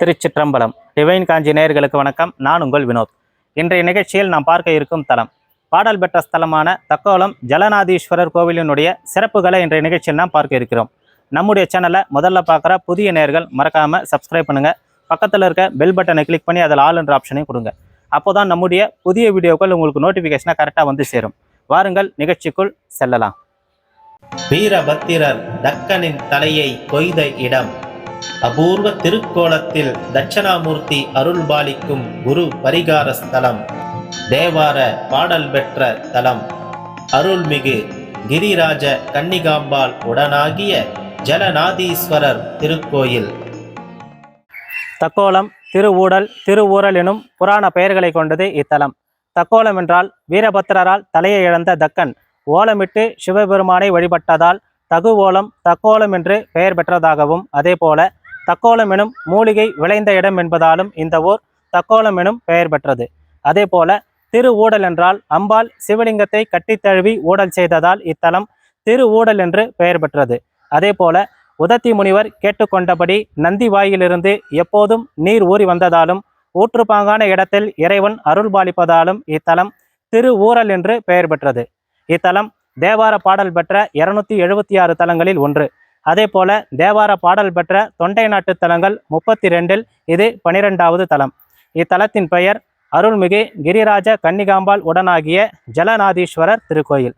திருச்சிற்றம்பலம். Divine காஞ்சி நேயர்களுக்கு வணக்கம். நான் உங்கள் வினோத். இன்றைய நிகழ்ச்சியில் நாம் பார்க்க இருக்கும் தலம். பாடல் பெற்ற ஸ்தலமான தக்கோலம் ஜலநாதீஸ்வரர் கோவிலினுடைய சிறப்புகளை இன்றைய நிகழ்ச்சியில் நாம் பார்க்க இருக்கிறோம். நம்முடைய சேனலை முதல்ல பார்க்குற புதிய நேர்கள் மறக்காமல் சப்ஸ்கிரைப் பண்ணுங்கள் பக்கத்தில் இருக்க பெல் பட்டனை கிளிக் பண்ணி அதில் ஆல் என்ற ஆப்ஷனையும் கொடுங்க. அப்போ தான் நம்முடைய புதிய வீடியோக்கள் உங்களுக்கு நோட்டிஃபிகேஷனாக கரெக்டாக வந்து சேரும். வாருங்கள் நிகழ்ச்சிக்குள் செல்லலாம். வீரபத்திரர் தக்கனின் தலையை கொய்த இடம். அபூர்வ திருக்கோலத்தில் தட்சணாமூர்த்தி அருள்பாலிக்கும் குரு பரிகார ஸ்தலம் தேவார பாடல் பெற்ற தலம் அருள்மிகு கிரிராஜ கன்னிகாம்பாள் உடனாகிய ஜலநாதீஸ்வரர் திருக்கோயில். தக்கோலம் திருவூடல் திருவூரல் எனும் புராண பெயர்களை கொண்டது இத்தலம். தக்கோலம் என்றால் வீரபத்திரரால் தலையை இழந்த தக்கன். ஓலமிட்டு சிவபெருமானை வழிபட்டதால் தகுவோலம் தக்கோலம் என்று பெயர் பெற்றதாகவும் அதேபோல தக்கோலம் எனும் மூலிகை விளைந்த இடம் என்பதாலும் இந்த ஊர் தக்கோலம் எனும் பெயர் பெற்றது. அதேபோல திரு ஊடல் என்றால் அம்பாள் சிவலிங்கத்தை கட்டித்தழுவி ஊடல் செய்ததால் இத்தலம் திரு ஊடல் என்று பெயர் பெற்றது. அதேபோல உதத்தி முனிவர் கேட்டுக்கொண்டபடி நந்தி வாயிலிருந்து எப்போதும் நீர் ஊறி வந்ததாலும் ஊற்றுப்பாங்கான இடத்தில் இறைவன் அருள்பாலிப்பதாலும் இத்தலம் திரு ஊரல் என்று பெயர் பெற்றது. இத்தலம் தேவார பாடல் பெற்ற இருநூத்தி எழுபத்தி ஆறு தலங்களில் ஒன்று. அதே போல தேவார பாடல் பெற்ற தொண்டை நாட்டு தலங்கள் முப்பத்தி ரெண்டில் இது பனிரெண்டாவது தலம். இத்தலத்தின் பெயர் அருள்மிகு கிரிராஜ கன்னிகாம்பாள் உடனாகிய ஜலநாதீஸ்வரர் திருக்கோயில்.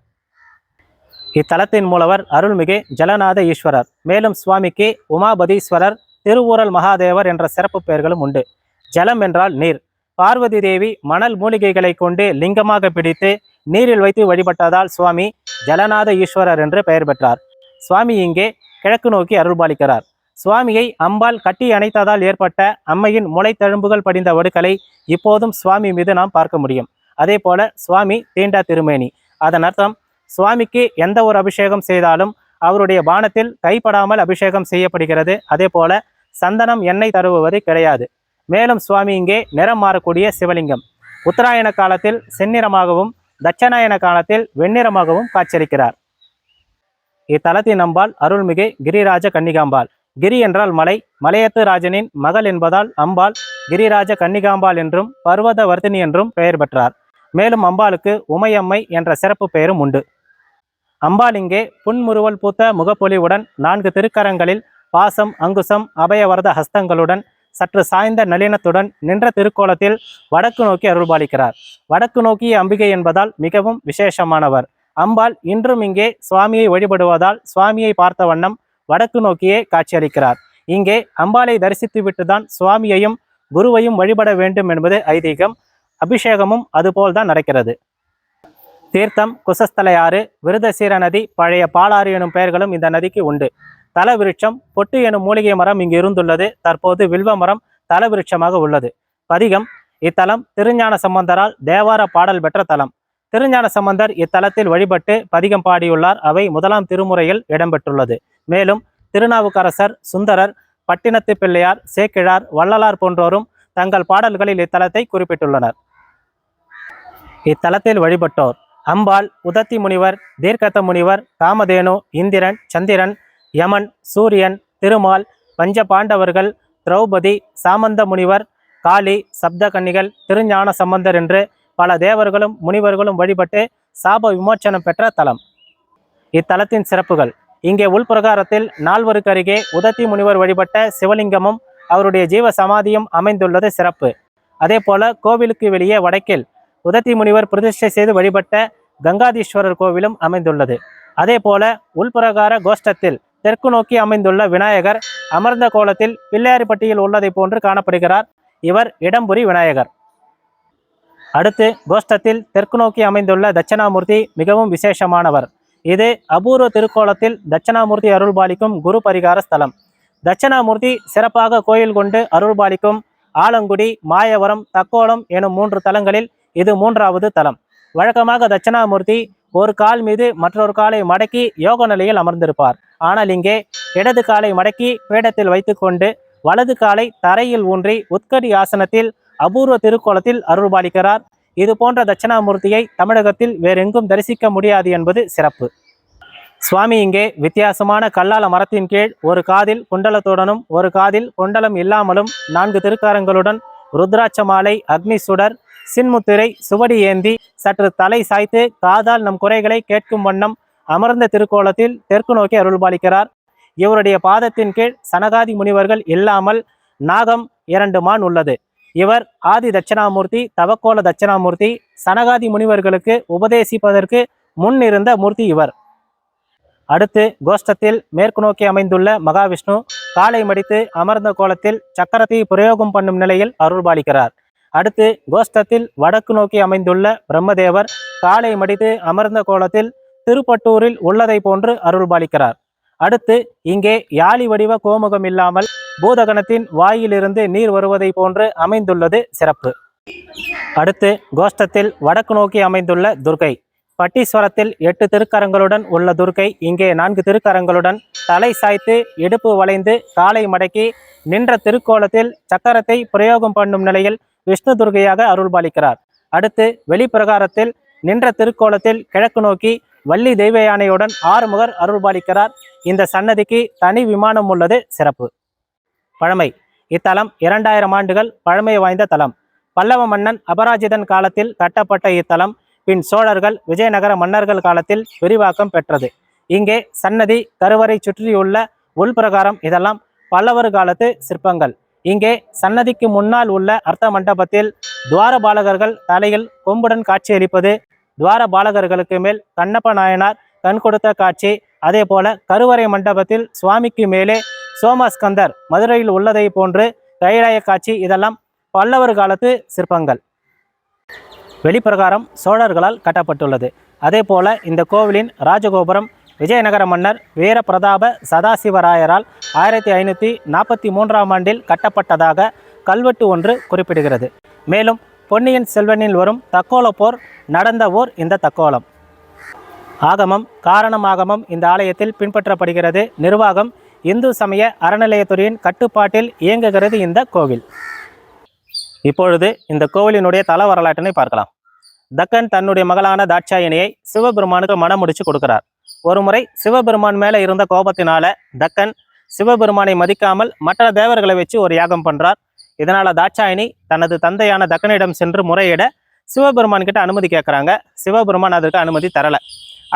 இத்தலத்தின் மூலவர் அருள்மிகு ஜலநாத ஈஸ்வரர் மேலும் சுவாமிக்கு உமாபதீஸ்வரர் திருவூரல் மகாதேவர் என்ற சிறப்பு பெயர்களும் உண்டு. ஜலம் என்றால் நீர். பார்வதி தேவி மணல் மூலிகைகளை கொண்டு லிங்கமாக பிடித்து நீரில் வைத்து வழிபட்டதால் சுவாமி ஜலநாத ஈஸ்வரர் என்று பெயர் பெற்றார். சுவாமி இங்கே கிழக்கு நோக்கி அருள்பாலிக்கிறார். சுவாமியை அம்பாள் கட்டி அணைத்ததால் ஏற்பட்ட அம்மையின் முளைத்தழும்புகள் படிந்த வடுக்களை இப்போதும் சுவாமி மீது நாம் பார்க்க முடியும். அதே போல சுவாமி தீண்டா திருமேனி. அதன் அர்த்தம் சுவாமிக்கு எந்த ஒரு அபிஷேகம் செய்தாலும் அவருடைய பானத்தில் கைப்படாமல் அபிஷேகம் செய்யப்படுகிறது. அதே போல சந்தனம் எண்ணெய் தருவது கிடையாது. மேலும் சுவாமி இங்கே நிறம் மாறக்கூடிய சிவலிங்கம். உத்தராயண காலத்தில் செந்நிறமாகவும் தட்சணாயன காலத்தில் வெண்ணிறமாகவும் காட்சியளிக்கிறார். இத்தலத்தின் அம்பாள் அருள்மிகு கிரிராஜ கன்னிகாம்பாள். கிரி என்றால் மலை மலையத்து ராஜனின் மகள் என்பதால் அம்பாள். கிரிராஜ கன்னிகாம்பாள் என்றும் பர்வத வர்த்தினி என்றும் பெயர் பெற்றார். மேலும் அம்பாளுக்கு உமையம்மை என்ற சிறப்பு பெயரும் உண்டு. அம்பாள் இங்கே புன்முறுவல் பூத்த முகப்பொலிவுடன் நான்கு திருக்கரங்களில் பாசம் அங்குசம் அபயவரத ஹஸ்தங்களுடன் சற்று சாய்ந்த நளினத்துடன் நின்ற திருக்கோலத்தில் வடக்கு நோக்கி அருள்பாலிக்கிறார். வடக்கு நோக்கிய அம்பிகை என்பதால் மிகவும் விசேஷமானவர். அம்பாள் இன்றும் இங்கே சுவாமியை வழிபடுவதால் சுவாமியை பார்த்த வண்ணம் வடக்கு நோக்கியே காட்சியளிக்கிறார். இங்கே அம்பாளை தரிசித்துவிட்டுதான் சுவாமியையும் குருவையும் வழிபட வேண்டும் என்பது ஐதீகம். அபிஷேகமும் அதுபோல்தான் நடக்கிறது. தீர்த்தம் குசஸ்தலையாறு விருதசீர நதி பழைய பாலாறு எனும் பெயர்களும் இந்த நதிக்கு உண்டு. தலவிருட்சம் பொட்டு எனும் மூலிகை மரம் இங்கு இருந்துள்ளது. தற்போது வில்வ மரம் தலவிருட்சமாக உள்ளது. பதிகம் இத்தலம் திருஞான சம்பந்தரால் தேவார பாடல் பெற்ற தலம். திருஞான சம்பந்தர் இத்தலத்தில் வழிபட்டு பதிகம் பாடியுள்ளார். அவை முதலாம் திருமுறையில் இடம்பெற்றுள்ளது. மேலும் திருநாவுக்கரசர் சுந்தரர் பட்டினத்து பிள்ளையார் சேக்கிழார் வள்ளலார் போன்றோரும் தங்கள் பாடல்களில் இத்தலத்தை குறிப்பிட்டுள்ளனர். இத்தலத்தில் வழிபட்டோர் அம்பாள் உதத்தி முனிவர் தீர்க்கத்த முனிவர் காமதேனு இந்திரன் சந்திரன் யமன் சூரியன் திருமால் பஞ்ச பாண்டவர்கள் திரௌபதி சாமந்த முனிவர் காளி சப்த கன்னிகள் திருஞான சம்பந்தர் என்று பல தேவர்களும் முனிவர்களும் வழிபட்டு சாப விமோச்சனம் பெற்ற தலம். இத்தலத்தின் சிறப்புகள். இங்கே உள்பிரகாரத்தில் நால்வருக்கு அருகே உதத்தி முனிவர் வழிபட்ட சிவலிங்கமும் அவருடைய ஜீவ சமாதியும் அமைந்துள்ளது சிறப்பு. அதே போல கோவிலுக்கு வெளியே வடக்கில் உதத்தி முனிவர் பிரதிஷ்டை செய்து வழிபட்ட கங்காதீஸ்வரர் கோவிலும் அமைந்துள்ளது. அதே போல உள்பிரகார கோஷ்டத்தில் தெற்கு நோக்கி அமைந்துள்ள விநாயகர் அமர்ந்த கோலத்தில் பிள்ளையாரிப்பட்டியில் உள்ளதை போன்று காணப்படுகிறார். இவர் இடம்புரி விநாயகர். அடுத்து கோஷ்டத்தில் தெற்கு நோக்கி அமைந்துள்ள தட்சணாமூர்த்தி மிகவும் விசேஷமானவர். இது அபூர்வ திருக்கோலத்தில் தட்சணாமூர்த்தி அருள்பாலிக்கும் குரு பரிகார ஸ்தலம். தட்சணாமூர்த்தி சிறப்பாக கோயில் கொண்டு அருள்பாலிக்கும் ஆலங்குடி மாயவரம் தக்கோலம் எனும் மூன்று தலங்களில் இது மூன்றாவது தலம். வழக்கமாக தட்சணாமூர்த்தி ஒரு கால் மீது மற்றொரு காலை மடக்கி யோக நிலையில் அமர்ந்திருப்பார். ஆனால் இங்கே இடது காலை மடக்கி பீடத்தில் வைத்துக்கொண்டு வலது காலை தரையில் ஊன்றி உத்கடி ஆசனத்தில் அபூர்வ திருக்கோலத்தில் அருள்பாலிக்கிறார். இது போன்ற தட்சணாமூர்த்தியை தமிழகத்தில் வேறெங்கும் தரிசிக்க முடியாது என்பது சிறப்பு. சுவாமி இங்கே வித்தியாசமான கல்லால மரத்தின் கீழ் ஒரு காதில் குண்டலத்துடனும் ஒரு காதில் குண்டலம் இல்லாமலும் நான்கு திருக்காரங்களுடன் ருத்ராட்ச மாலை அக்னி சுடர் சின்முத்திரை சுவடி ஏந்தி சற்று தலை சாய்த்து காதால் நம் குறைகளை கேட்கும் வண்ணம் அமர்ந்த திருக்கோலத்தில் தெற்கு நோக்கி அருள்பாலிக்கிறார். இவருடைய பாதத்தின் கீழ் சனகாதி முனிவர்கள் இல்லாமல் நாகம் இரண்டு மான் உள்ளது. இவர் ஆதி தட்சிணாமூர்த்தி தவக்கோல தட்சிணாமூர்த்தி சனகாதி முனிவர்களுக்கு உபதேசிப்பதற்கு முன் இருந்த மூர்த்தி இவர். அடுத்து கோஷ்டத்தில் மேற்கு நோக்கி அமைந்துள்ள மகாவிஷ்ணு காலை மடித்து அமர்ந்த கோலத்தில் சக்கரத்தை பிரயோகம் பண்ணும் நிலையில் அருள்பாலிக்கிறார் அடுத்து கோஷ்டத்தில் வடக்கு நோக்கி அமைந்துள்ள பிரம்மதேவர் காலை மடித்து அமர்ந்த கோலத்தில் திருப்பட்டூரில் உள்ளதை போன்று அருள்பாலிக்கிறார் அடுத்து இங்கே யாழி வடிவ கோமுகம் இல்லாமல் பூதகணத்தின் வாயிலிருந்து நீர் வருவதை போன்று அமைந்துள்ளது சிறப்பு. அடுத்து கோஷ்டத்தில் வடக்கு நோக்கி அமைந்துள்ள துர்கை பட்டீஸ்வரத்தில் எட்டு திருக்கரங்களுடன் உள்ள துர்க்கை. இங்கே நான்கு திருக்கரங்களுடன் தலை சாய்த்து இடுப்பு வளைந்து காலை மடக்கி நின்ற திருக்கோலத்தில் சக்கரத்தை பிரயோகம் பண்ணும் நிலையில் விஷ்ணு துர்க்கையாக அருள்பாலிக்கிறார். அடுத்து வெளிப்பிரகாரத்தில் நின்ற திருக்கோலத்தில் கிழக்கு நோக்கி வள்ளி தெய்வ யானையுடன் ஆறுமுகர் அருள்பாலிக்கிறார். இந்த சன்னதிக்கு தனி விமானம் உள்ளது சிறப்பு. பழமை. இத்தலம் இரண்டாயிரம் ஆண்டுகள் பழமை வாய்ந்த தலம். பல்லவ மன்னன் அபராஜிதன் காலத்தில் கட்டப்பட்ட இத்தலம் பின் சோழர்கள் விஜயநகர மன்னர்கள் காலத்தில் விரிவாக்கம் பெற்றது. இங்கே சன்னதி கருவறை சுற்றியுள்ள உள்பிரகாரம் இதெல்லாம் பல்லவர் காலத்து சிற்பங்கள். இங்கே சன்னதிக்கு முன்னால் உள்ள அர்த்த மண்டபத்தில் துவார பாலகர்கள் தலையில் கொம்புடன் காட்சியளிப்பது துவார பாலகர்களுக்கு மேல் கண்ணப்ப நாயனார் கண் கொடுத்த காட்சி. அதே போல கருவறை மண்டபத்தில் சுவாமிக்கு மேலே சோமஸ்கந்தர் மதுரையில் உள்ளதை போன்று கைலாய காட்சி. இதெல்லாம் பல்லவர் காலத்து சிற்பங்கள். வெளிப்பிரகாரம் சோழர்களால் கட்டப்பட்டுள்ளது. அதே போல இந்த கோவிலின் ராஜகோபுரம் விஜயநகர மன்னர் வீரபிரதாப சதாசிவராயரால் ஆயிரத்தி ஐநூற்றி நாற்பத்தி மூன்றாம் ஆண்டில் கட்டப்பட்டதாக கல்வெட்டு ஒன்று குறிப்பிடுகிறது. மேலும் பொன்னியின் செல்வனில் வரும் தக்கோல போர் நடந்த ஊர் இந்த தக்கோலம். ஆகமம் காரணமாகமம் இந்த ஆலயத்தில் பின்பற்றப்படுகிறது. நிர்வாகம் இந்து சமய அறநிலையத்துறையின் கட்டுப்பாட்டில் இயங்குகிறது இந்த கோவில். இப்பொழுது இந்த கோவிலினுடைய தல வரலாற்றினை பார்க்கலாம். தக்கன் தன்னுடைய மகளான தாட்சாயணியை சிவபெருமானுக்கு மனம் முடிச்சு கொடுக்கிறார். ஒருமுறை சிவபெருமான் மேலே இருந்த கோபத்தினால தக்கன் சிவபெருமானை மதிக்காமல் மற்ற தேவர்களை வச்சு ஒரு யாகம் பண்றார். இதனால தாட்சாயணி தனது தந்தையான தக்கனிடம் சென்று முறையிட சிவபெருமான் கிட்ட அனுமதி கேட்குறாங்க சிவபெருமான் அதற்கு அனுமதி தரலை.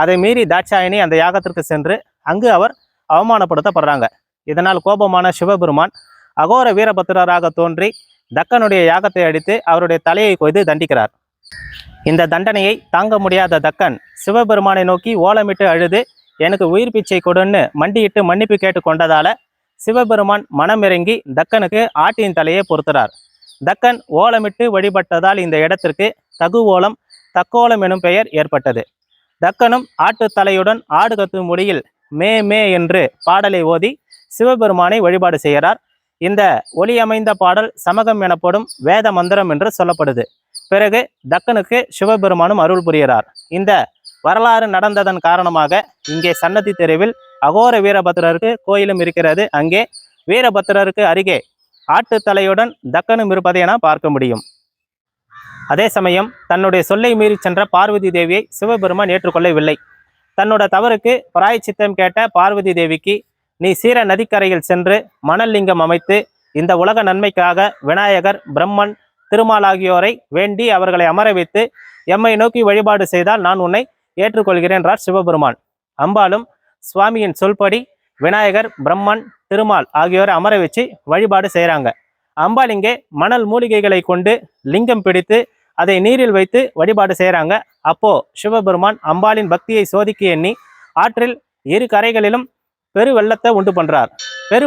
அதை மீறி தாட்சாயணி அந்த யாகத்திற்கு சென்று அங்கு அவர் அவமானப்படுத்தப்படுறாங்க. இதனால் கோபமான சிவபெருமான் அகோர வீரபத்திரராக தோன்றி தக்கனுடைய யாகத்தை அடித்து அவருடைய தலையை கொய்து தண்டிக்கிறார். இந்த தண்டனையை தாங்க முடியாத தக்கன் சிவபெருமானை நோக்கி ஓலமிட்டு அழுது எனக்கு உயிர் பிச்சை கொடுன்னு மண்டியிட்டு மன்னிப்பு கேட்டு கொண்டதால சிவபெருமான் மனமிறங்கி தக்கனுக்கு ஆட்டியின் தலையை பொறுத்துறார். தக்கன் ஓலமிட்டு வழிபட்டதால் இந்த இடத்திற்கு தகுவோலம் தக்கோலம் எனும் பெயர் ஏற்பட்டது. தக்கனும் ஆட்டுத்தலையுடன் ஆடு கத்தும் மொழியில் மே மே என்று பாடலை ஓதி சிவபெருமானை வழிபாடு செய்கிறார். இந்த ஒளி அமைந்த பாடல் சமகம் எனப்படும் வேத மந்திரம் என்று சொல்லப்படுது. பிறகு தக்கனுக்கு சிவபெருமானும் அருள் புரிகிறார். இந்த வரலாறு நடந்ததன் காரணமாக இங்கே சன்னதி தெருவில் அகோர வீரபத்திரருக்கு கோயிலும் இருக்கிறது. அங்கே வீரபத்திரருக்கு அருகே ஆட்டுத்தலையுடன் தக்கனும் இருப்பதை என பார்க்க முடியும். அதே சமயம் தன்னுடைய சொல்லை மீறி சென்ற பார்வதி தேவியை சிவபெருமான் ஏற்றுக்கொள்ளவில்லை. தன்னோட தவறுக்கு பிராயச்சித்தம் கேட்ட பார்வதி தேவிக்கு நீ சீர நதிக்கரையில் சென்று மணல் லிங்கம் அமைத்து இந்த உலக நன்மைக்காக விநாயகர் பிரம்மன் திருமால் ஆகியோரை வேண்டி அவர்களை அமர வைத்து எம்மை நோக்கி வழிபாடு செய்தால் நான் உன்னை ஏற்றுக்கொள்கிறேன் என்றார் சிவபெருமான். அம்பாலும் சுவாமியின் சொல்படி விநாயகர் பிரம்மன் திருமால் ஆகியோரை அமர வச்சு வழிபாடு செய்கிறாங்க அம்பாள் இங்கே மணல் மூலிகைகளை கொண்டு லிங்கம் பிடித்து அதை நீரில் வைத்து வழிபாடு செய்கிறாங்க அப்போ சிவபெருமான் அம்பாளின் பக்தியை சோதிக்க எண்ணி ஆற்றில் இரு கரைகளிலும் பெரு வெள்ளத்தை உண்டு பண்றார். பெரு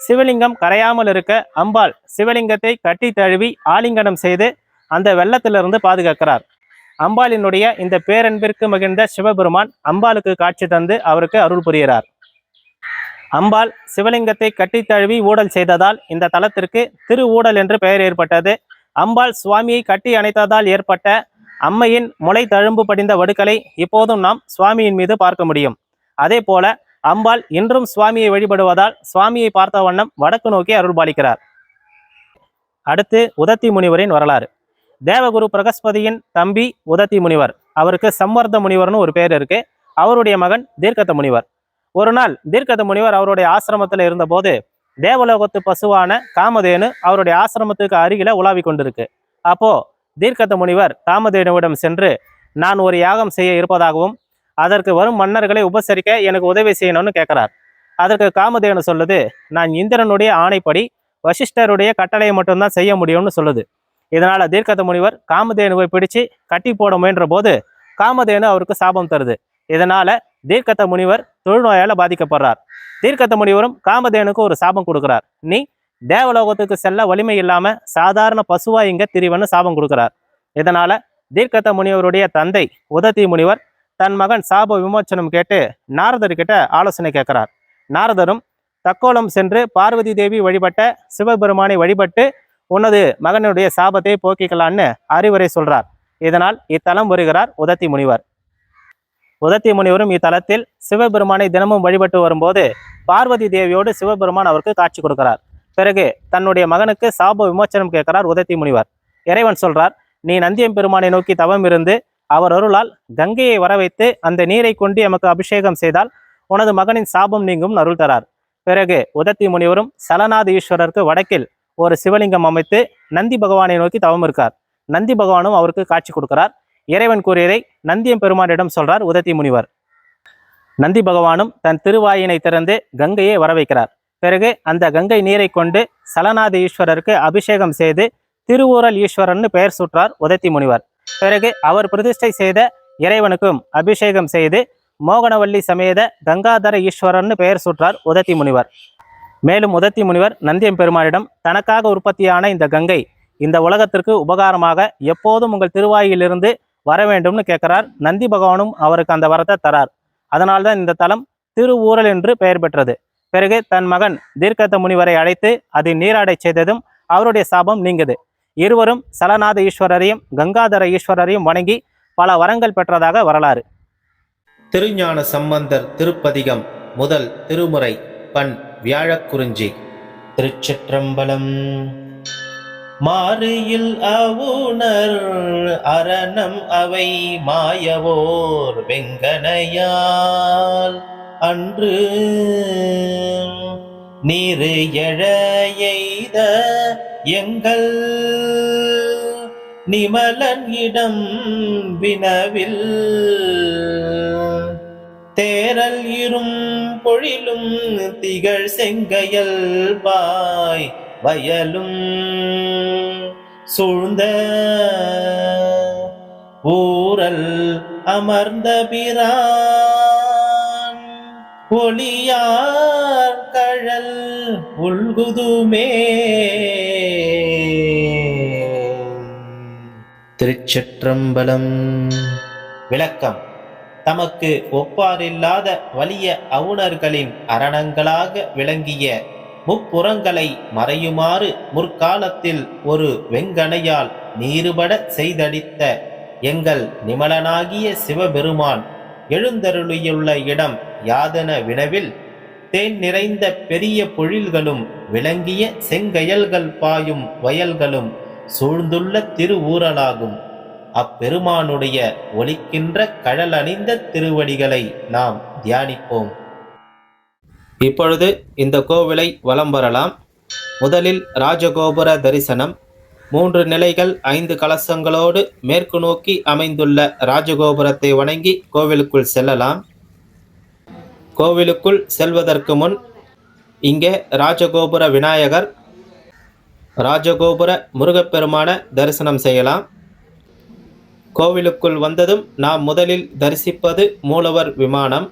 சிவலிங்கம் கரையாமல் இருக்க அம்பாள் சிவலிங்கத்தை கட்டி தழுவி ஆலிங்கனம் செய்து அந்த வெள்ளத்திலிருந்து பாதுகாக்கிறார். அம்பாளினுடைய இந்த பேரன்பிற்கு மகிழ்ந்த சிவபெருமான் அம்பாளுக்கு காட்சி தந்து அவருக்கு அருள் புரிகிறார். அம்பாள் சிவலிங்கத்தை கட்டி தழுவி ஊடல் செய்ததால் இந்த தலத்திற்கு திரு ஊடல் என்று பெயர் ஏற்பட்டது. அம்பாள் சுவாமியை கட்டி அணைத்ததால் ஏற்பட்ட அம்மையின் முளை தழும்பு படிந்த வடுக்களை இப்போதும் நாம் சுவாமியின் மீது பார்க்க முடியும். அதே போல அம்பாள் இன்றும் சுவாமியை வழிபடுவதால் சுவாமியை பார்த்த வண்ணம் வடக்கு நோக்கி அருள்பாலிக்கிறார். அடுத்து உதத்தி முனிவரின் வரலாறு. தேவகுரு பிரகஸ்பதியின் தம்பி உதத்தி முனிவர். அவருக்கு சம்வர்த்த முனிவர்னு ஒரு பேர் இருக்கு. அவருடைய மகன் தீர்க்கத முனிவர். ஒரு நாள் தீர்க்கத முனிவர் அவருடைய ஆசிரமத்தில் இருந்தபோது தேவலோகத்து பசுவான காமதேனு அவருடைய ஆசிரமத்துக்கு அருகில உலாவி கொண்டிருக்கு. அப்போ தீர்க்கத முனிவர் காமதேனுவிடம் சென்று நான் ஒரு யாகம் செய்ய இருப்பதாகவும் அதற்கு வரும் மன்னர்களை உபசரிக்க எனக்கு உதவி செய்யணும்னு கேட்கிறார். அதற்கு காமதேனு சொல்லுது நான் இந்திரனுடைய ஆணைப்படி வசிஷ்டருடைய கட்டளையை மட்டும்தான் செய்ய முடியும்னு சொல்லுது. இதனால தீர்க்கத முனிவர் காமதேனுவை பிடிச்சு கட்டி போட முயன்ற போது காமதேனு அவருக்கு சாபம் தருது. இதனால தீர்க்கத்த முனிவர் தொழுநோயால் பாதிக்கப்படுறார். தீர்க்கத்த முனிவரும் காமதேனுக்கு ஒரு சாபம் கொடுக்கிறார். நீ தேவலோகத்துக்கு செல்ல வலிமை இல்லாமல் சாதாரண பசுவா இங்க திரிவன்னு சாபம் கொடுக்கிறார். இதனால தீர்க்கத்த முனிவருடைய தந்தை உதத்தி முனிவர் தன் மகன் சாப விமோச்சனம் கேட்டு நாரதர்கிட்ட ஆலோசனை கேட்கிறார். நாரதரும் தக்கோலம் சென்று பார்வதி தேவி வழிபட்ட சிவபெருமானை வழிபட்டு உனது மகனுடைய சாபத்தை போக்கிக்கலான்னு அறிவுரை சொல்றார். இதனால் இத்தலம் வருகிறார் உதத்தி முனிவர். உதத்தி முனிவரும் இத்தலத்தில் சிவபெருமானை தினமும் வழிபட்டு வரும்போது பார்வதி தேவியோடு சிவபெருமான் அவருக்கு காட்சி கொடுக்கிறார். பிறகு தன்னுடைய மகனுக்கு சாப விமோச்சனம் கேட்கிறார் உதத்தி முனிவர். இறைவன் சொல்றார் நீ நந்தியம் பெருமானை நோக்கி தவம் இருந்து அவர் அருளால் கங்கையை வர வைத்து அந்த நீரை கொண்டு எமக்கு அபிஷேகம் செய்தால் உனது மகனின் சாபம் நீங்கும் அருள் தரார். பிறகு உதத்தி முனிவரும் சலநாத ஈஸ்வரருக்கு வடக்கில் ஒரு சிவலிங்கம் அமைத்து நந்தி பகவானை நோக்கி தவம் இருக்கார். நந்தி பகவானும் அவருக்கு காட்சி கொடுக்கிறார். இறைவன் கூறியதை நந்தியம் பெருமானிடம் சொல்றார் உதத்தி முனிவர். நந்தி பகவானும் தன் திருவாயினை திறந்து கங்கையை வர வைக்கிறார் பிறகு அந்த கங்கை நீரை கொண்டு சலநாத ஈஸ்வரருக்கு அபிஷேகம் செய்து திருவூரல் ஈஸ்வரன்னு பெயர் சுற்றார் உதத்தி முனிவர். பிறகு அவர் பிரதிஷ்டை செய்த இறைவனுக்கும் அபிஷேகம் செய்து மோகனவல்லி சமேத கங்காதர ஈஸ்வரன் பெயர் சுற்றார் உதத்தி முனிவர். மேலும் உதத்தி முனிவர் நந்தியம் பெருமானிடம் தனக்காக உற்பத்தியான இந்த கங்கை இந்த உலகத்திற்கு உபகாரமாக எப்போதும் உங்கள் திருவாயிலிருந்து வர வேண்டும்னு கேட்கிறார். நந்தி பகவானும் அவருக்கு அந்த வரத்தை தரார். அதனால்தான் இந்த தலம் திருவூரல் என்று பெயர் பெற்றது. பிறகு தன் மகன் தீர்க்கத்த முனிவரை அழைத்து அதை நீராடை செய்ததும் அவருடைய சாபம் நீங்குது. இருவரும் சலநாத ஈஸ்வரரையும் கங்காதர ஈஸ்வரரையும் வணங்கி பல வரங்கள் பெற்றதாக வரலாறு. திருஞான சம்பந்தர் திருப்பதிகம் முதல் திருமுறை பண் வியாழக்குறிஞ்சி. திருச்சிற்றம்பலம். மாறியில் அவுணர் அரணம் அவை மாயவோர் வெங்கனையால். அன்று நீரு எழையெய்த எங்கள் நிமலன் இடம் வினவில். தேரல் இரும் பொழிலும் திகழ் செங்கையல் பாய். வயலும் சூழ்ந்த ஊரல் அமர்ந்த பிரான். ஒளியார் கழல் உள்குதுமே. திருச்சிற்றம்பலம். விளக்கம். தமக்கு ஒப்பாரில்லாத வலிய அவுணர்களின் அரணங்களாக விளங்கிய முப்புறங்களை மறையுமாறு முற்காலத்தில் ஒரு வெங்கணையால் நீருபட செய்தடித்த எங்கள் நிமலனாகிய சிவபெருமான் எழுந்தருளியுள்ள இடம் யாதன வினவில் தேன் நிறைந்த பெரிய பொழில்களும் விளங்கிய செங்கயல்கள் பாயும் வயல்களும் சூழ்ந்துள்ள திருவூரலாகும். அப்பெருமானுடைய ஒலிக்கின்ற கழலணிந்த திருவடிகளை நாம் தியானிப்போம். இப்பொழுது இந்த கோவிலை வலம் வரலாம். முதலில் ராஜகோபுர தரிசனம். மூன்று நிலைகள் ஐந்து கலசங்களோடு மேற்கு நோக்கி அமைந்துள்ள ராஜகோபுரத்தை வணங்கி கோவிலுக்குள் செல்லலாம். கோவிலுக்குள் செல்வதற்கு முன் இங்கே ராஜகோபுர விநாயகர் ராஜகோபுர முருகப்பெருமான தரிசனம் செய்யலாம். கோவிலுக்குள் வந்ததும் நாம் முதலில் தரிசிப்பது மூலவர் விமானம்.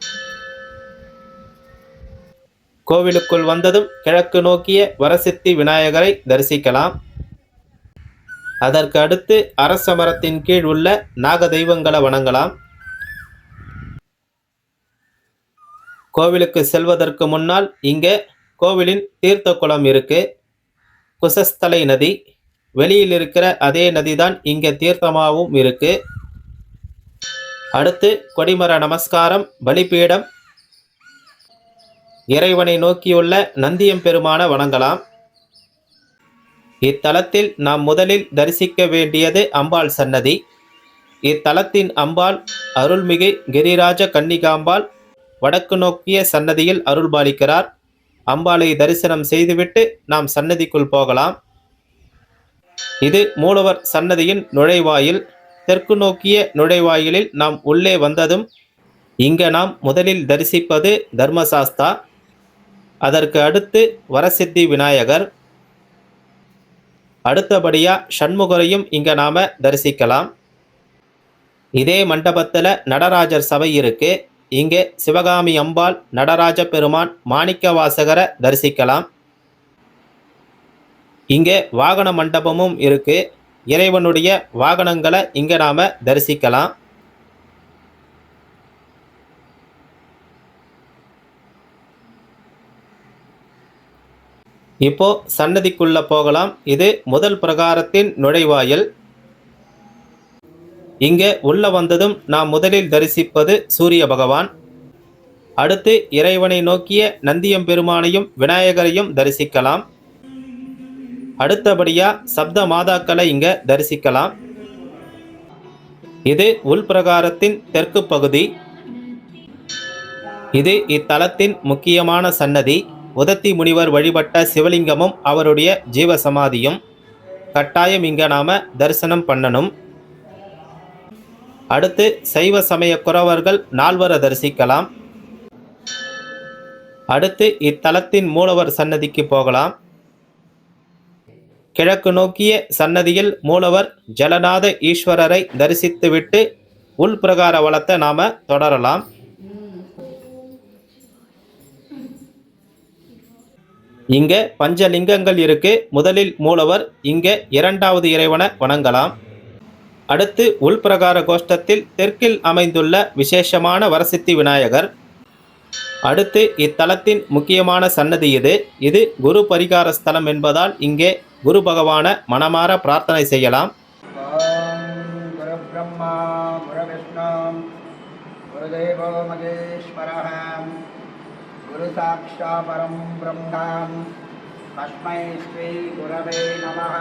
கோவிலுக்குள் வந்ததும் கிழக்கு நோக்கிய வரசித்தி விநாயகரை தரிசிக்கலாம். அதற்கு அடுத்து அரச மரத்தின் கீழ் உள்ள நாக தெய்வங்களை வணங்கலாம். கோவிலுக்கு செல்வதற்கு முன்னால் இங்கே கோவிலின் தீர்த்த குளம் இருக்கு. குசஸ்தலை நதி. வெளியில் இருக்கிற அதே நதிதான் இங்கே தீர்த்தமாகவும் இருக்கு. அடுத்து கொடிமர நமஸ்காரம் பலிபீடம் இறைவனை நோக்கியுள்ள நந்தியம் பெருமான வணங்கலாம். இத்தலத்தில் நாம் முதலில் தரிசிக்க வேண்டியது அம்பாள் சன்னதி. இத்தலத்தின் அம்பாள் அருள்மிகு கிரிராஜ கன்னிகாம்பாள் வடக்கு நோக்கிய சன்னதியில் அருள்பாலிக்கிறார். அம்பாளை தரிசனம் செய்துவிட்டு நாம் சன்னதிக்குள் போகலாம். இது மூலவர் சன்னதியின் நுழைவாயில். தெற்கு நோக்கிய நுழைவாயிலில் நாம் உள்ளே வந்ததும் இங்க நாம் முதலில் தரிசிப்பது தர்மசாஸ்தா. அதற்கு அடுத்து வரசித்தி விநாயகர். அடுத்தபடியாக சண்முகரையும் இங்கே நாம் தரிசிக்கலாம். இதே மண்டபத்தில் நடராஜர் சபை இருக்கு. இங்கே சிவகாமி அம்பாள் நடராஜ பெருமான் மாணிக்க வாசகரை தரிசிக்கலாம். இங்கே வாகன மண்டபமும் இருக்கு. இறைவனுடைய வாகனங்களை இங்கே நாம் தரிசிக்கலாம். இப்போ சன்னதிக்குள்ள போகலாம். இது முதல் பிரகாரத்தின் நுழைவாயில். இங்கே உள்ள வந்ததும் நாம் முதலில் தரிசிப்பது சூரிய பகவான். அடுத்து இறைவனை நோக்கிய நந்தியம் பெருமானையும் விநாயகரையும் தரிசிக்கலாம். அடுத்தபடியாக சப்த மாதாக்களை இங்கே தரிசிக்கலாம். இது உள்பிரகாரத்தின் தெற்கு பகுதி. இது இத்தலத்தின் முக்கியமான சன்னதி. உதத்தி முனிவர் வழிபட்ட சிவலிங்கமும் அவருடைய ஜீவசமாதியும். கட்டாயம் இங்கே நாம் தரிசனம் பண்ணணும். அடுத்து சைவ சமய குறவர்கள் நால்வரை தரிசிக்கலாம். அடுத்து இத்தலத்தின் மூலவர் சன்னதிக்கு போகலாம். கிழக்கு நோக்கிய சன்னதியில் மூலவர் ஜலநாத ஈஸ்வரரை தரிசித்துவிட்டு உள்பிரகார வளத்தை நாம் தொடரலாம். இங்கே பஞ்சலிங்கங்கள் இருக்கு. முதலில் மூலவர் இங்கே இரண்டாவது இறைவனை வணங்கலாம். அடுத்து உள்பிரகார கோஷ்டத்தில் தெற்கில் அமைந்துள்ள விசேஷமான வரசித்தி விநாயகர். அடுத்து இத்தலத்தின் முக்கியமான சன்னதி இது. இது குரு பரிகார ஸ்தலம் என்பதால் இங்கே குரு பகவான மனமாற பிரார்த்தனை செய்யலாம். பிரம்மா परं ब्रह्मा तस्मै श्रीगुरवे नमः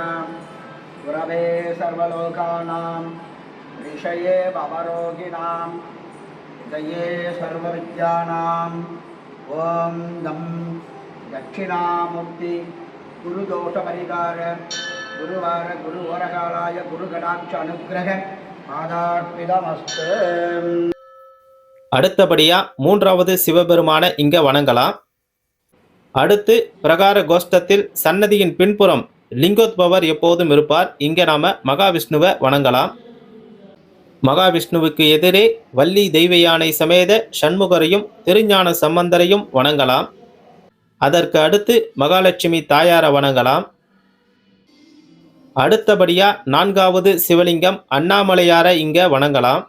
गुरवे सर्वलोकानां ऋषये भवरोगिणां जये सर्वविद्यानाम् ॐ दं दक्षिणामूर्ति गुरुदोषपरिकार गुरुवार गुरुवरकालाय गुरुगणाक्ष अनुग्रह पादार्पितमस्तु அடுத்தபடியா மூன்றாவது சிவபெருமான இங்க வணங்கலாம். அடுத்து பிரகார கோஷ்டத்தில் சன்னதியின் பின்புறம் லிங்கோத்பவர் எப்போதும் இருப்பார். இங்க நாம மகாவிஷ்ணுவை வணங்கலாம். மகாவிஷ்ணுவுக்கு எதிரே வள்ளி தெய்வ யானை சமேத சண்முகரையும் திருஞான சம்பந்தரையும் வணங்கலாம். அதற்கு அடுத்து மகாலட்சுமி தாயாரை வணங்கலாம். அடுத்தபடியா நான்காவது சிவலிங்கம் அண்ணாமலையாரை இங்க வணங்கலாம்.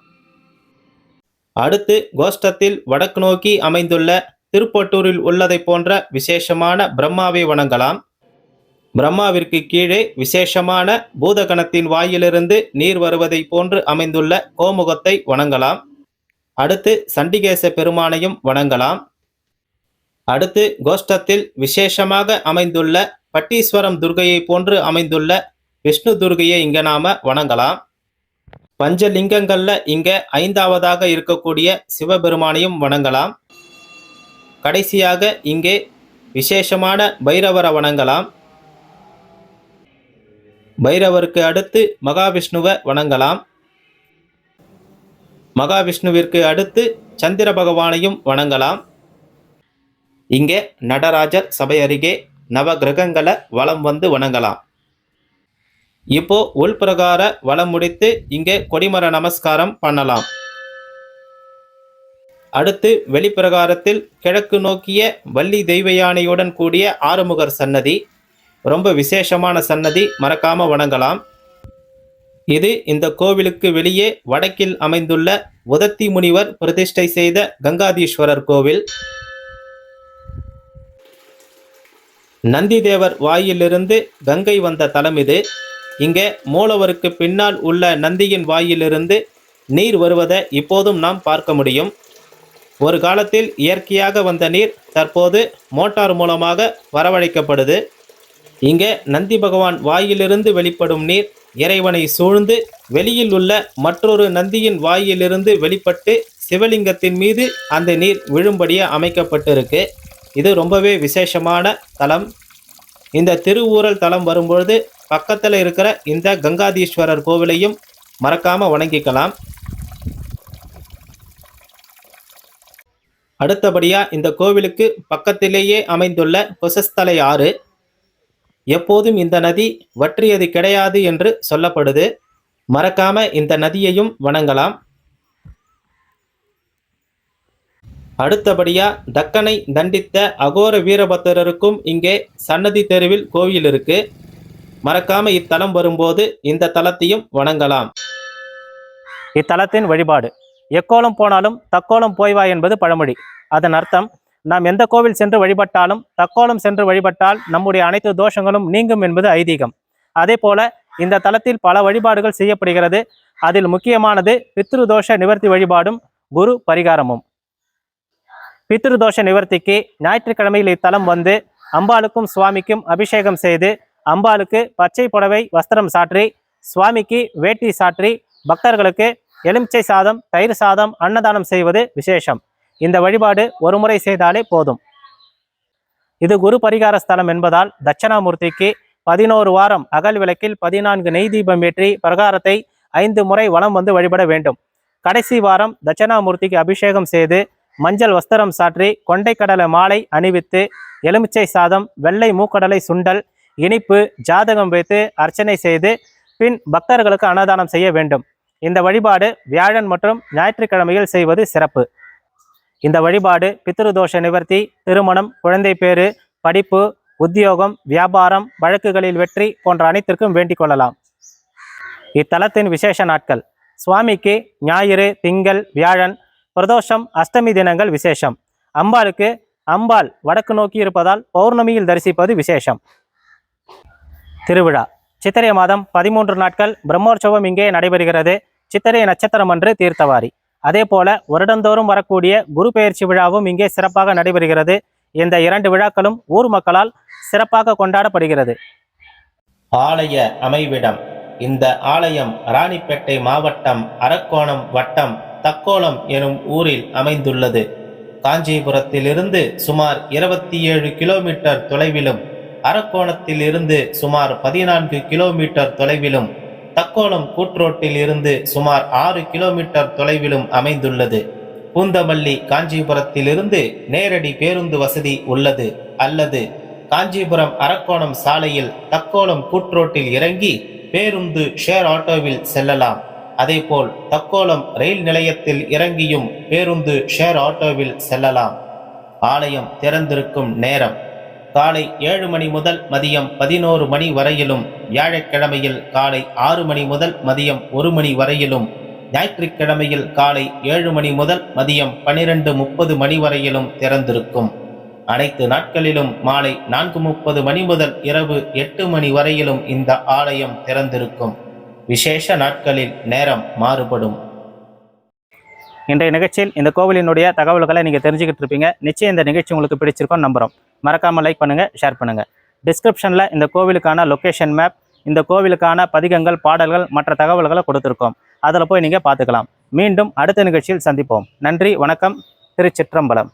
அடுத்து கோஷ்டத்தில் வடக்கு நோக்கி அமைந்துள்ள திருப்பட்டூரில் உள்ளதை போன்ற விசேஷமான பிரம்மாவை வணங்கலாம். பிரம்மாவிற்கு கீழே விசேஷமான பூதகணத்தின் வாயிலிருந்து நீர் வருவதை போன்று அமைந்துள்ள கோமுகத்தை வணங்கலாம். அடுத்து சண்டிகேச பெருமானையும் வணங்கலாம். அடுத்து கோஷ்டத்தில் விசேஷமாக அமைந்துள்ள பட்டீஸ்வரம் துர்கையை போன்று அமைந்துள்ள விஷ்ணு துர்கையை இங்க நாம வணங்கலாம். பஞ்சலிங்கங்கள்ல இங்க ஐந்தாவதாக இருக்கக்கூடிய சிவபெருமானையும் வணங்கலாம். கடைசியாக இங்கே விசேஷமான பைரவரை வணங்கலாம். பைரவருக்கு அடுத்து மகாவிஷ்ணுவை வணங்கலாம். மகாவிஷ்ணுவிற்கு அடுத்து சந்திர பகவானையும் வணங்கலாம். இங்கே நடராஜர் சபை அருகே நவ கிரகங்களை வலம் வந்து வணங்கலாம். இப்போ உள்பிரகார வலம் முடித்து இங்கே கொடிமர நமஸ்காரம் பண்ணலாம். அடுத்து வெளிப்பிரகாரத்தில் கிழக்கு நோக்கிய வள்ளி தெய்வ யானையுடன் கூடிய ஆறுமுகர் சன்னதி. ரொம்ப விசேஷமான சன்னதி மறக்காம வணங்கலாம். இது இந்த கோவிலுக்கு வெளியே வடக்கில் அமைந்துள்ள உதத்தி முனிவர் பிரதிஷ்டை செய்த கங்காதீஸ்வரர் கோவில். நந்திதேவர் வாயிலிருந்து கங்கை வந்த தலம் இது. இங்கே மூலவருக்கு பின்னால் உள்ள நந்தியின் வாயிலிருந்து நீர் வருவதை இப்போதும் நாம் பார்க்க முடியும். ஒரு காலத்தில் இயற்கையாக வந்த நீர் தற்போது மோட்டார் மூலமாக வரவழைக்கப்படுது. இங்கே நந்தி பகவான் வாயிலிருந்து வெளிப்படும் நீர் இறைவனை சூழ்ந்து வெளியில் உள்ள மற்றொரு நந்தியின் வாயிலிருந்து வெளிப்பட்டு சிவலிங்கத்தின் மீது அந்த நீர் விழும்படியே அமைக்கப்பட்டிருக்கு. இது ரொம்பவே விசேஷமான தலம். இந்த திருவூரல் தலம் வரும்பொழுது பக்கத்தில் இருக்கிற இந்த கங்காதீஸ்வரர் கோவிலையும் மறக்காம வணங்கிக்கலாம். அடுத்தபடியாக இந்த கோவிலுக்கு பக்கத்திலேயே அமைந்துள்ள கொசஸ்தலை ஆறு. எப்போதும் இந்த நதி வற்றியது கிடையாது என்று சொல்லப்படுது. மறக்காம இந்த நதியையும் வணங்கலாம். அடுத்தபடியா தக்கனை தண்டித்த அகோர வீரபத்திரருக்கும் இங்கே சன்னதி தெருவில் கோவில் இருக்கு. மறக்காம இத்தலம் வரும்போது இந்த தலத்தையும் வணங்கலாம். இத்தலத்தின் வழிபாடு. எக்கோலம் போனாலும் தக்கோலம் போய்வா என்பது பழமொழி. அதன் அர்த்தம் நாம் எந்த கோவில் சென்று வழிபட்டாலும் தக்கோலம் சென்று வழிபட்டால் நம்முடைய அனைத்து தோஷங்களும் நீங்கும் என்பது ஐதீகம். அதே போல இந்த தலத்தில் பல வழிபாடுகள் செய்யப்படுகிறது. அதில் முக்கியமானது பித்ருதோஷ நிவர்த்தி வழிபாடும் குரு பரிகாரமும். பித்ருதோஷ நிவர்த்திக்கு ஞாயிற்றுக்கிழமையில் இத்தலம் வந்து அம்பாளுக்கும் சுவாமிக்கும் அபிஷேகம் செய்து அம்பாளுக்கு பச்சை புடவை வஸ்திரம் சாற்றி சுவாமிக்கு வேட்டி சாற்றி பக்தர்களுக்கு எலுமிச்சை சாதம் தயிர் சாதம் அன்னதானம் செய்வது விசேஷம். இந்த வழிபாடு ஒரு முறை செய்தாலே போதும். இது குரு பரிகார ஸ்தலம் என்பதால் தட்சணாமூர்த்திக்கு பதினோரு வாரம் அகல் விளக்கில் பதினான்கு நெய் தீபம் ஏற்றி பிரகாரத்தை ஐந்து முறை வலம் வந்து வழிபட வேண்டும். கடைசி வாரம் தட்சணாமூர்த்திக்கு அபிஷேகம் செய்து மஞ்சள் வஸ்திரம் சாற்றி கொண்டைக்கடலை மாலை அணிவித்து எலுமிச்சை சாதம் வெள்ளை மூக்கடலை சுண்டல் இனிப்பு ஜாதகம் வைத்து அர்ச்சனை செய்து பின் பக்தர்களுக்கு அன்னதானம் செய்ய வேண்டும். இந்த வழிபாடு வியாழன் மற்றும் ஞாயிற்றுக்கிழமையில் செய்வது சிறப்பு. இந்த வழிபாடு பித்ருதோஷ நிவர்த்தி திருமணம் குழந்தை பேறு படிப்பு உத்தியோகம் வியாபாரம் வழக்குகளில் வெற்றி போன்ற அனைத்திற்கும் வேண்டிக் கொள்ளலாம். இத்தலத்தின் விசேஷ நாட்கள். சுவாமிக்கு ஞாயிறு திங்கள் வியாழன் பிரதோஷம் அஷ்டமி தினங்கள் விசேஷம். அம்பாளுக்கு அம்பாள் வடக்கு நோக்கி இருப்பதால் பௌர்ணமியில் தரிசிப்பது விசேஷம். திருவிழா. சித்திரை மாதம் பதிமூன்று நாட்கள் பிரம்மோற்சவம் இங்கே நடைபெறுகிறது. சித்திரை நட்சத்திரம் அன்று தீர்த்தவாரி. அதே போல வருடந்தோறும் வரக்கூடிய குரு பெயர்ச்சி விழாவும் இங்கே சிறப்பாக நடைபெறுகிறது. இந்த இரண்டு விழாக்களும் ஊர் மக்களால் சிறப்பாக கொண்டாடப்படுகிறது. ஆலய அமைவிடம். இந்த ஆலயம் ராணிப்பேட்டை மாவட்டம் அரக்கோணம் வட்டம் தக்கோலம் எனும் ஊரில் அமைந்துள்ளது. காஞ்சிபுரத்திலிருந்து சுமார் இருபத்தி ஏழு கிலோமீட்டர் தொலைவிலும் அரக்கோணத்தில் இருந்து சுமார் பதினான்கு கிலோமீட்டர் தொலைவிலும் தக்கோலம் கூட்ரோட்டில் இருந்து சுமார் ஆறு கிலோமீட்டர் தொலைவிலும் அமைந்துள்ளது. பூந்தமல்லி காஞ்சிபுரத்திலிருந்து நேரடி பேருந்து வசதி உள்ளது. அல்லது காஞ்சிபுரம் அரக்கோணம் சாலையில் தக்கோலம் கூட்ரோட்டில் இறங்கி பேருந்து ஷேர் ஆட்டோவில் செல்லலாம். அதேபோல் தக்கோலம் ரயில் நிலையத்தில் இறங்கியும் பேருந்து ஷேர் ஆட்டோவில் செல்லலாம். ஆலயம் திறந்திருக்கும் நேரம். காலை ஏழு மணி முதல் மதியம் பதினோரு மணி வரையிலும் வியாழக்கிழமையில் காலை ஆறு மணி முதல் மதியம் ஒரு மணி வரையிலும் ஞாயிற்றுக்கிழமையில் காலை ஏழு மணி முதல் மதியம் பனிரெண்டு முப்பது மணி வரையிலும் திறந்திருக்கும். அனைத்து நாட்களிலும் மாலை நான்கு முப்பது மணி முதல் இரவு எட்டு மணி வரையிலும் இந்த ஆலயம் திறந்திருக்கும். விசேஷ நாட்களில் நேரம் மாறுபடும். இன்றைய நிகழ்ச்சியில் இந்த கோவிலினுடைய தகவல்களை நீங்கள் தெரிஞ்சுக்கிட்டு இருப்பீங்க. நிச்சயம் இந்த நிகழ்ச்சி உங்களுக்கு பிடிச்சிருக்கோம் நம்புகிறோம் மறக்காமல் லைக் பண்ணுங்கள் ஷேர் பண்ணுங்கள் டிஸ்கிரிப்ஷனில் இந்த கோவிலுக்கான லொக்கேஷன் மேப் இந்த கோவிலுக்கான பதிகங்கள் பாடல்கள் மற்ற தகவல்களை கொடுத்துருக்கோம். அதில் போய் நீங்கள் பார்த்துக்கலாம். மீண்டும் அடுத்த நிகழ்ச்சியில் சந்திப்போம். நன்றி வணக்கம். திருச்சிற்றம்பலம்.